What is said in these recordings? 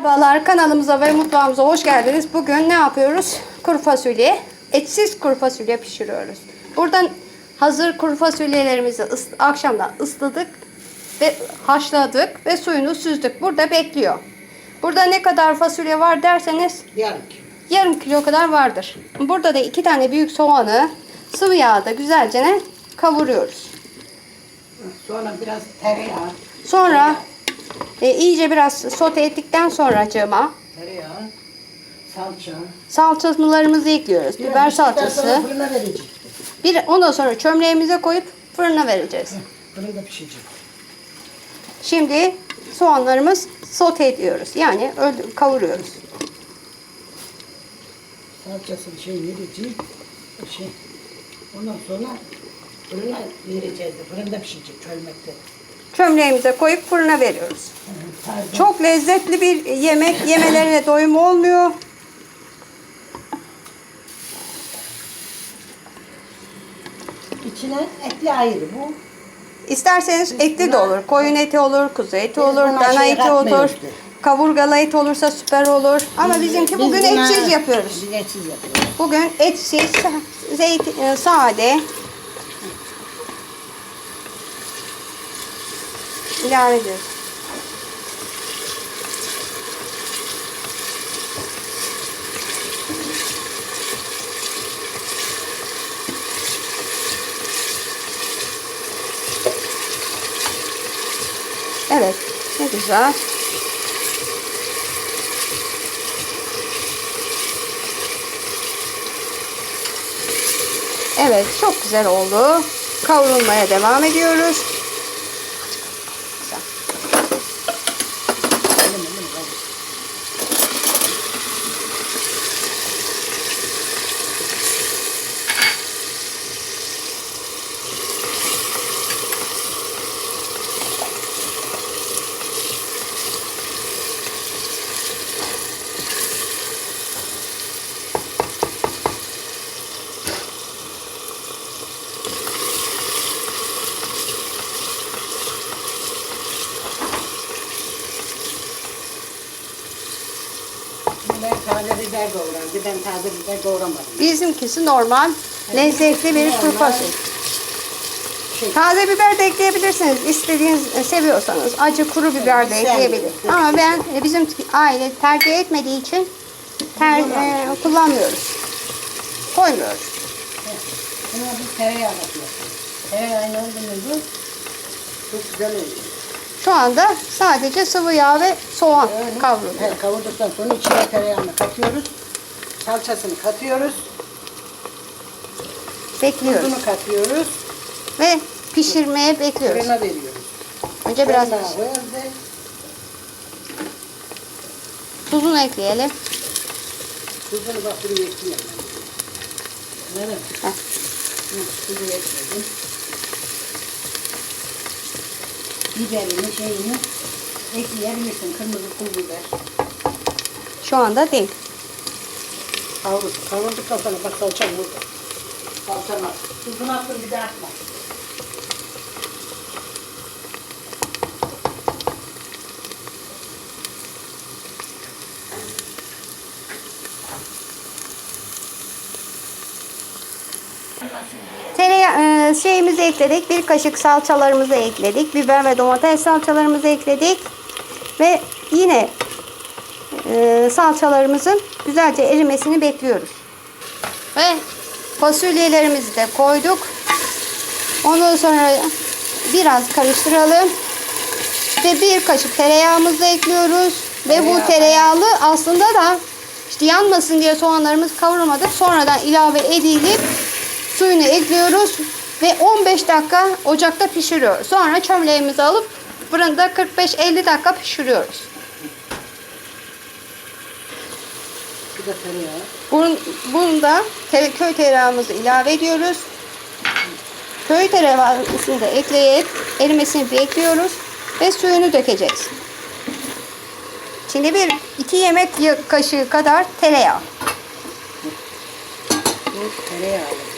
Merhabalar kanalımıza ve mutfağımıza hoş geldiniz. Bugün ne yapıyoruz? Kuru fasulye, etsiz kuru fasulye pişiriyoruz. Buradan hazır kuru fasulyelerimizi akşamdan ısladık ve haşladık ve suyunu süzdük. Burada bekliyor. Burada ne kadar fasulye var derseniz Yarım kilo. yarım kilo kadar vardır. Burada da iki tane büyük soğanı sıvı yağda güzelce kavuruyoruz. Sonra biraz tereyağı. Sonra e, iyice biraz sote ettikten sonra cığıma Tereyağı. Salça. salçalarımızı ekliyoruz. Biber Biraz piştikten sonra salçası. Fırına verecek. Bir ondan sonra çömleğimize koyup fırına vereceğiz. Fırında pişecek. Şimdi soğanlarımız sote ediyoruz. Yani öldü- kavuruyoruz. Salçasını şey verecek. Şey. Ondan sonra fırına vereceğiz. de, Fırında pişecek çölmekte. Çömleğimize koyup fırına veriyoruz. Çok lezzetli bir yemek. Yemelerine doyum olmuyor. İçine etli ayrı bu. İsterseniz etli de olur. Koyun eti olur, kuzu eti Biz olur, dana şey eti olur. katmıyoruz. Kaburgalı et olursa süper olur. Ama bizimki Biz bugün buna- etsiz yapıyoruz. Biz etsiz yapıyoruz. Bugün etsiz, zeytin, e, sade. İlave ediyoruz. Evet, ne güzel. Evet, çok güzel oldu. Kavrulmaya devam ediyoruz. Güzel. Taze biber doğrandı. Ben taze biber doğramadım. Bizimkisi normal, lezzetli bir kuru fasulye. Şey, Taze biber de ekleyebilirsiniz. İstediğiniz e, seviyorsanız. Acı kuru biber de Evet, ekleyebilir. Ama ben e, bizim aile tercih etmediği için ter, e, kullanmıyoruz. Koymuyoruz. Buna bir tereyağı katıyoruz. Tereyağı ne oldu muydu? Çok güzel oluyor. Şu anda sadece sıvı yağ ve soğan Öyle. kavruluyor. Evet, kavurduktan sonra içine tereyağını katıyoruz. Salçasını katıyoruz. Bekliyoruz. Tuzunu katıyoruz. Ve pişirmeye bekliyoruz. Fırına veriyoruz. Önce biraz tuzunu ekleyelim. tuzunu bak buraya ben. Evet. Tuzunu ekledim. Biberini, şeyini ekleyebilirsin. Kırmızı pul biber. Şu anda değil. Kavur. Kavurduktan sonra bak salçam burada. Salçam at. Tuzunu attım bir de atma. Tereyağı e, şeyimizi ekledik. Bir kaşık salçalarımızı ekledik. Biber ve domates salçalarımızı ekledik. Ve yine e, salçalarımızın güzelce erimesini bekliyoruz. Ve fasulyelerimizi de koyduk. Ondan sonra biraz karıştıralım. Ve bir kaşık tereyağımızı ekliyoruz. Ve bu tereyağlı aslında da işte yanmasın diye soğanlarımız kavrulmadık. Sonradan ilave edilip suyunu ekliyoruz ve 15 dakika ocakta pişiriyoruz. Sonra çömleğimizi alıp fırında 45-50 dakika pişiriyoruz. Bir de tereyağı. Bunun, bunu da köy tereyağımızı ilave ediyoruz. Köy tereyağını da ekleyip erimesini bekliyoruz ve suyunu dökeceğiz. Şimdi bir iki yemek kaşığı kadar tereyağı. Bu tereyağlı.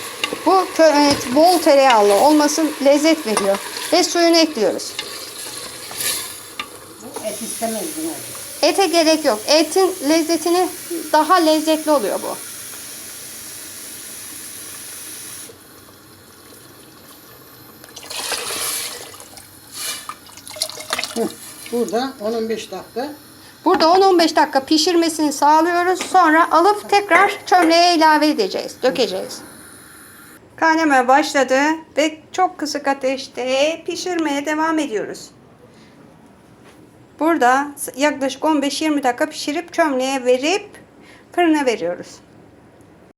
Bu evet, bol tereyağlı olması lezzet veriyor. Ve suyunu ekliyoruz. Et istemez. Ete gerek yok. Etin lezzetini daha lezzetli oluyor bu. Burada 10-15 dakika Burada 10-15 dakika pişirmesini sağlıyoruz. Sonra alıp tekrar çömleğe ilave edeceğiz. Dökeceğiz. Kaynamaya başladı ve çok kısık ateşte pişirmeye devam ediyoruz. Burada yaklaşık 15-20 dakika pişirip çömleğe verip fırına veriyoruz.